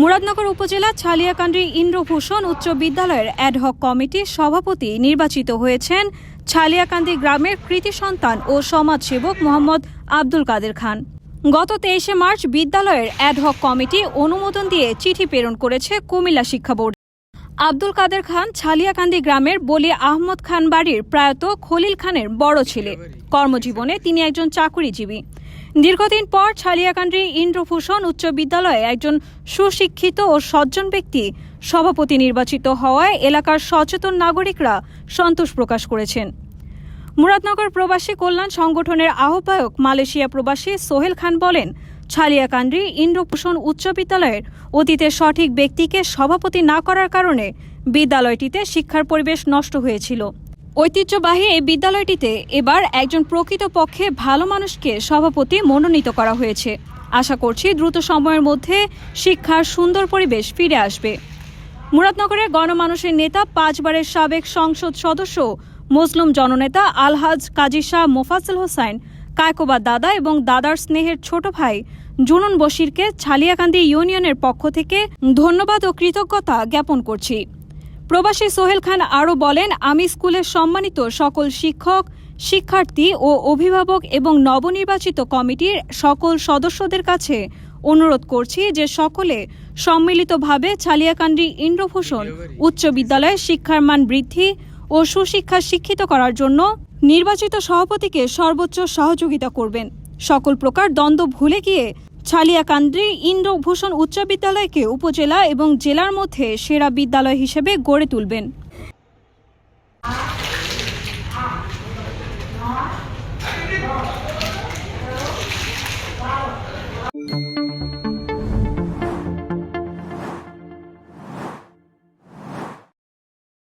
মুরাদনগর উপজেলা ছালিয়াকান্দি ইন্দ্রভূষণ উচ্চ বিদ্যালয়ের অ্যাডহক কমিটির সভাপতি নির্বাচিত হয়েছেন ছালিয়াকান্দি গ্রামের কৃতি সন্তান ও সমাজসেবক মোহাম্মদ আব্দুল কাদের খান। গত তেইশে মার্চ বিদ্যালয়ের অ্যাডহক কমিটি অনুমোদন দিয়ে চিঠি প্রেরণ করেছে কুমিল্লা শিক্ষা বোর্ড। আব্দুল কাদের খান ছালিয়াকান্দি গ্রামের বলি আহমদ খান বাড়ির প্রয়াত খলিল খানের বড় ছেলে। কর্মজীবনে তিনি একজন চাকুরিজীবী। দীর্ঘদিন পর ছালিয়াকান্দি ইন্দ্রভূষণ উচ্চ বিদ্যালয়ে একজন সুশিক্ষিত ও সজ্জন ব্যক্তি সভাপতি নির্বাচিত হওয়ায় এলাকার সচেতন নাগরিকরা সন্তোষ প্রকাশ করেছেন। মুরাদনগর প্রবাসী কল্যাণ সংগঠনের আহ্বায়ক মালয়েশিয়া প্রবাসী সোহেল খান বলেন, ছালিয়াকান্দি ইন্দ্রভূষণ উচ্চ বিদ্যালয়ের অতীতে সঠিক ব্যক্তিকে সভাপতি না করার কারণে বিদ্যালয়টিতে শিক্ষার পরিবেশ নষ্ট হয়েছিল। ঐতিহ্যবাহী এই বিদ্যালয়টিতে এবার একজন প্রকৃতপক্ষে ভালো মানুষকে সভাপতি মনোনীত করা হয়েছে। আশা করছি দ্রুত সময়ের মধ্যে শিক্ষার সুন্দর পরিবেশ ফিরে আসবে। মুরাদনগরের গণমানুষের নেতা, পাঁচবারের সাবেক সংসদ সদস্য, মুসলিম জননেতা আলহাজ কাজী শাহ মোফাজ্জল হোসাইন, কায়কোবা দাদা এবং দাদার স্নেহের ছোট ভাই জুনুন বশিরকে ছালিয়াকান্দি ইউনিয়নের পক্ষ থেকে ধন্যবাদ ও কৃতজ্ঞতা জ্ঞাপন করছি। প্রবাসী সোহেল খান আরও বলেন, আমি স্কুলের সম্মানিত সকল শিক্ষক, শিক্ষার্থী ও অভিভাবক এবং নবনির্বাচিত কমিটির সকল সদস্যদের কাছে অনুরোধ করছি যে সকলে সম্মিলিতভাবে ছালিয়াকান্দি ইন্দ্রভূষণ উচ্চ বিদ্যালয়ে শিক্ষার মান বৃদ্ধি ও সুশিক্ষা শিক্ষিত করার জন্য নির্বাচিত সভাপতিকে সর্বোচ্চ সহযোগিতা করবেন। সকল প্রকার দ্বন্দ্ব ভুলে গিয়ে ছালিয়াকান্দ্রি ইন্দ্রভূষণ উচ্চ বিদ্যালয়কে উপজেলা এবং জেলার মধ্যে সেরা বিদ্যালয় হিসেবে গড়ে তুলবেন।